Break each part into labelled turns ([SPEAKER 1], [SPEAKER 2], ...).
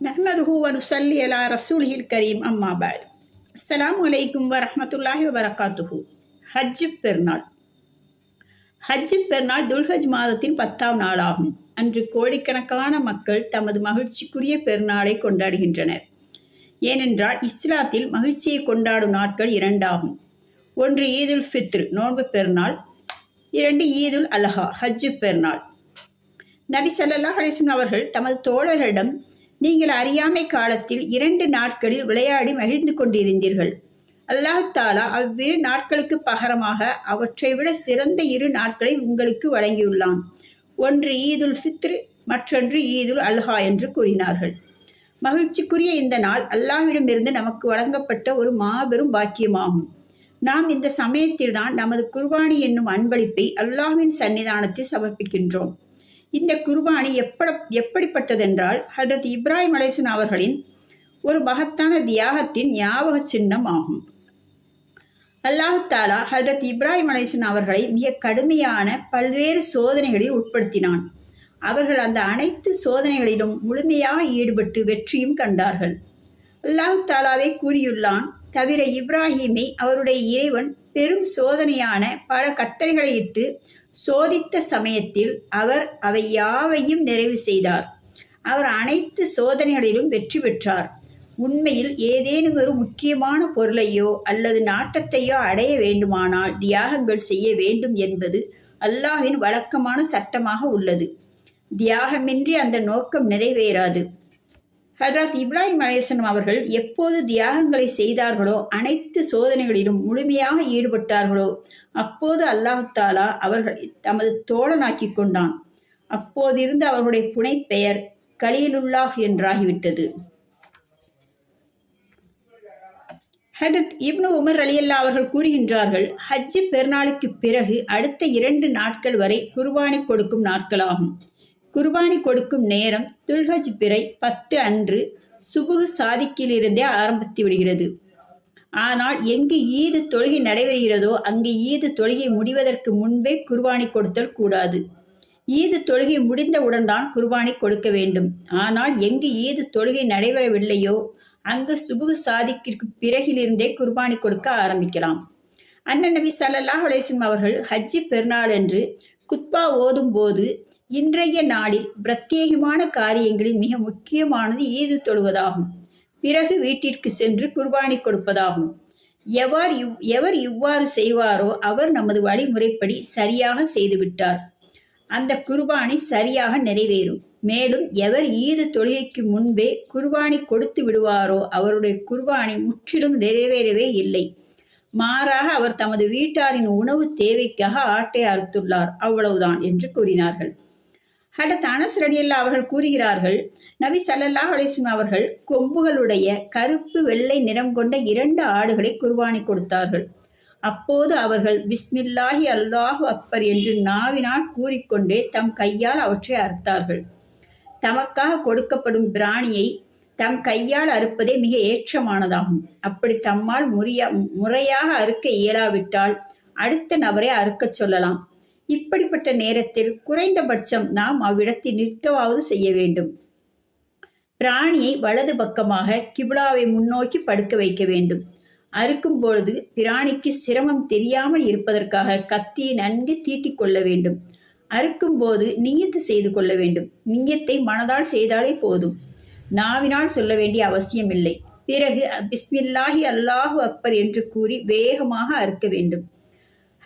[SPEAKER 1] நஹ்மதுஹூ வனுசல்லி அலா ரசூல்ஹில் கரீம் அம்மா பாத் அஸ்லாம் வலைக்கும் வரமத்துல்லாஹி வரகாத்துஹு ஹஜ்ஜு பெருநாள் ஹஜ்ஜு பெருநாள் துல்ஹஜ் மாதத்தின் பத்தாம் நாளாகும் அன்று கோடிக்கணக்கான மக்கள் தமது மகிழ்ச்சிக்குரிய பெருநாளை கொண்டாடுகின்றனர் ஏனென்றால் இஸ்லாத்தில் மகிழ்ச்சியை கொண்டாடும் நாட்கள் இரண்டாகும் ஒன்று ஈதுல் ஃபித்ரு நோன்பு பெருநாள் இரண்டு ஈதுல் அலஹா ஹஜ்ஜு பெருநாள் நபி சல்லா அலிஸ்லாம் அவர்கள் தமது தோழர்களிடம் நீங்கள் அறியாமை காலத்தில் இரண்டு நாட்களில் விளையாடி மகிழ்ந்து கொண்டிருந்தீர்கள். அல்லாஹ் தாலா அவ்விரு நாட்களுக்கு பகரமாக அவற்றை விட சிறந்த இரு நாட்களை உங்களுக்கு வழங்கியுள்ளான். ஒன்று ஈதுல் ஃபித்ரு மற்றொன்று ஈதுல் அல்ஹா என்று கூறினார்கள். மகிழ்ச்சிக்குரிய இந்த நாள் அல்லாஹ்விடமிருந்து நமக்கு வழங்கப்பட்ட ஒரு மாபெரும் பாக்கியமாகும். நாம் இந்த சமயத்தில்தான் நமது குர்பானி என்னும் அன்பளிப்பை அல்லாஹ்வின் சன்னிதானத்தில் சமர்ப்பிக்கின்றோம். இந்த குர்பானி எப்பட எப்படிப்பட்டதென்றால் ஹடத் இப்ராஹிம் அலைசன் அவர்களின் ஒரு மகத்தான தியாகத்தின் ஞாபக சின்னம் ஆகும். அல்லாஹு தாலா ஹடத் இப்ராஹிம் அலைசன் அவர்களை மிக கடுமையான பல்வேறு சோதனைகளில் உட்படுத்தினான். அவர்கள் அந்த அனைத்து சோதனைகளிலும் முழுமையாக ஈடுபட்டு வெற்றியும் கண்டார்கள். அல்லாஹு தாலாவை கூறியுள்ளான் தவிர இப்ராஹீமை அவருடைய இறைவன் பெரும் சோதனையான பல கட்டளைகளை இட்டு சோதித்த சமயத்தில் அவர் அவை யாவையும் நிறைவு செய்தார். அவர் அனைத்து சோதனைகளிலும் வெற்றி பெற்றார். உண்மையில் ஏதேனும் ஒரு முக்கியமான பொருளையோ அல்லது நாட்டத்தையோ அடைய வேண்டுமானால் தியாகங்கள் செய்ய வேண்டும் என்பது அல்லாஹின் வழக்கமான சட்டமாக உள்ளது. தியாகமின்றி அந்த நோக்கம் நிறைவேறாது. ஹஜரத் இப்ராஹிம் அலேசன் அவர்கள் எப்போது தியாகங்களை செய்தார்களோ அனைத்து சோதனைகளிலும் முழுமையாக ஈடுபட்டார்களோ அப்போது அல்லாஹாலா அவர்களை தமது தோழனாக்கி கொண்டான். அப்போதிருந்து அவர்களுடைய புனைப்பெயர் கலீலுல்லாஹ் என்றாகிவிட்டது. ஹடத் இப்னு உமர் அலியல்லா அவர்கள் கூறுகின்றார்கள் ஹஜ்ஜு பெருநாளுக்கு பிறகு அடுத்த இரண்டு நாட்கள் வரை குர்பானி கொடுக்கும் நாட்களாகும். குர்பானி கொடுக்கும் நேரம் துல்ஹஜ் பிறை பத்து அன்று சுபுகு சாதிக்கிலிருந்தே ஆரம்பித்து விடுகிறது. ஆனால் எங்கு ஈது தொழுகை நடைபெறுகிறதோ அங்கு ஈது தொழுகை முடிவதற்கு முன்பே குர்பானி கொடுத்தல் கூடாது. ஈது தொழுகை முடிந்தவுடன் தான் குர்பானி கொடுக்க வேண்டும். ஆனால் எங்கு ஈது தொழுகை நடைபெறவில்லையோ அங்கு சுபுகு சாதிக்கிற்கு பிறகிலிருந்தே குர்பானி கொடுக்க ஆரம்பிக்கலாம். அண்ணன் நபி சல்லல்லாஹ் அலேசம் அவர்கள் ஹஜ்ஜி பெருநாள் என்று குத்பா ஓதும் போது இன்றைய நாளில் பிரத்யேகமான காரியங்களில் மிக முக்கியமானது ஈது தொழுவதாகும்? பிறகு வீட்டிற்கு சென்று குர்பானி கொடுப்பதாகும். எவர் இவ் எவர் இவ்வாறு செய்வாரோ அவர் நமது வழிமுறைப்படி சரியாக செய்துவிட்டார். அந்த குர்பானி சரியாக நிறைவேறும். மேலும் எவர் ஈது தொழுகைக்கு முன்பே குர்பானி கொடுத்து விடுவாரோ அவருடைய குர்பானி முற்றிலும் நிறைவேறவே இல்லை. மாறாக அவர் தமது வீட்டாரின் உணவு தேவைக்காக ஆட்டை அறுத்துள்ளார். அவ்வளவுதான் என்று கூறினார்கள். ஹடத் அனஸ் ரடியல்லா அவர்கள் கூறுகிறார்கள் நபி சல்லல்லாஹ் அலிஸ்லாம் அவர்கள் கொம்புகளுடைய கருப்பு வெள்ளை நிறம் கொண்ட இரண்டு ஆடுகளை குர்பானி கொடுத்தார்கள். அப்போது அவர்கள் பிஸ்மில்லாஹி அல்லாஹு அக்பர் என்று நாவினால் கூறிக்கொண்டே தம் கையால் அவற்றை அறுத்தார்கள். தமக்காக கொடுக்கப்படும் பிராணியை தம் கையால் அறுப்பதே மிக ஏற்றமானதாகும். அப்படி தம்மால் முறையா முறையாக அறுக்க இயலாவிட்டால் அடுத்த நபரை அறுக்கச் சொல்லலாம். இப்படிப்பட்ட நேரத்தில் குறைந்தபட்சம் நாம் அவ்விடத்தில் நிற்கவாவது செய்ய வேண்டும். பிராணியை வலது பக்கமாக கிபிலாவை முன்னோக்கி படுக்க வைக்க வேண்டும். அறுக்கும் பொழுது பிராணிக்கு சிரமம் தெரியாமல் இருப்பதற்காக கத்தியை நன்கு தீட்டிக் கொள்ள வேண்டும். அறுக்கும் போது நீயத்து செய்து கொள்ள வேண்டும். நீயத்தை மனதால் செய்தாலே போதும். நாவினால் சொல்ல வேண்டிய அவசியமில்லை பிறகு பிஸ்மில்லாஹி அல்லாஹு அக்பர் என்று கூறி வேகமாக அறுக்க வேண்டும்.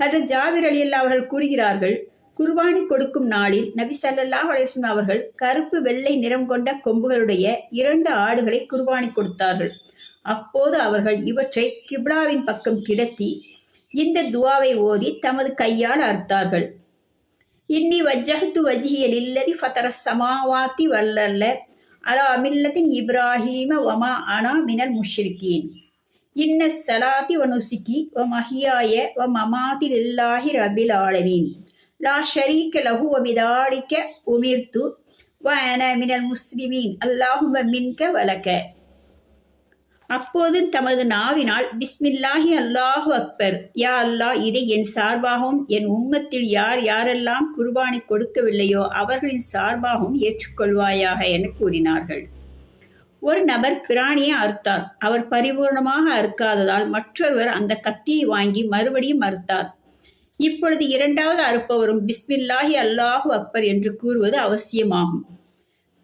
[SPEAKER 1] ஹதர் ஜாபிர் அலி அல்லா அவர்கள் கூறுகிறார்கள் குர்பானி கொடுக்கும் நாளில் நபி சல்லாஹ் அலிஸ்லாம் அவர்கள் கருப்பு வெள்ளை நிறம் கொண்ட கொம்புகளுடைய இரண்டு ஆடுகளை குர்பானி கொடுத்தார்கள். அப்போது அவர்கள் இவற்றை கிப்லாவின் பக்கம் கிடத்தி இந்த துவாவை ஓதி தமது கையால் அறுத்தார்கள். இன்னி வஜ்ஜஹத்து வஜியல் இல்லதி ஃபதர சமாவாத்தி வல்லல்ல அலா மில்லத்தின் இப்ராஹீம வமா அனா மினல் முஷ்ரிகீன். இன்ன சலாத்தி வனுசிக்கி வ மஹியாய வ மமாதி லில்லாஹி ரபில் ஆலமீன். லா ஷரீக்க லஹு வ விதாலிக்க உமிர்த்து வ அன மினல் முஸ்லிமீன். அல்லாஹும மின்க வலக்க அப்போது தமது நாவினால் பிஸ்மில்லாஹி அல்லாஹு அக்பர். யா அல்லாஹ் இதை என் சார்பாகவும் என் உம்மத்தில் யார் யாரெல்லாம் குர்பானி கொடுக்கவில்லையோ அவர்களின் சார்பாகவும் ஏற்றுக்கொள்வாயாக என கூறினார்கள். ஒரு நபர் பிராணியை அறுத்தார். அவர் பரிபூர்ணமாக அறுக்காததால் மற்றொருவர் அந்த கத்தியை வாங்கி மறுபடியும் அறுத்தார். இப்பொழுது இரண்டாவது அறுப்பவரும் பிஸ்மில்லாஹி அல்லாஹு அக்பர் என்று கூறுவது அவசியமாகும்.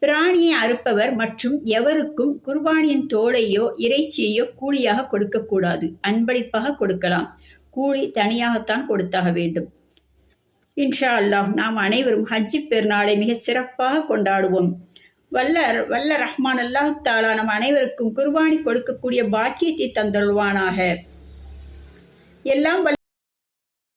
[SPEAKER 1] பிராணியை அறுப்பவர் மற்றும் எவருக்கும் குர்பானியின் தோலையோ இறைச்சியையோ கூலியாக கொடுக்கக்கூடாது. அன்பளிப்பாக கொடுக்கலாம். கூலி தனியாகத்தான் கொடுத்தாக வேண்டும். இன்ஷா அல்லாஹ் நாம் அனைவரும் ஹஜ்ஜி பெருநாளை மிக சிறப்பாக கொண்டாடுவோம். வல்ல வல்ல ரஹ்மான் அல்லாஹ் தாலா நம் அனைவருக்கும் குர்பானி கொடுக்கக்கூடிய பாக்கியத்தை தந்தருள்வானாக. எல்லாம் வல்ல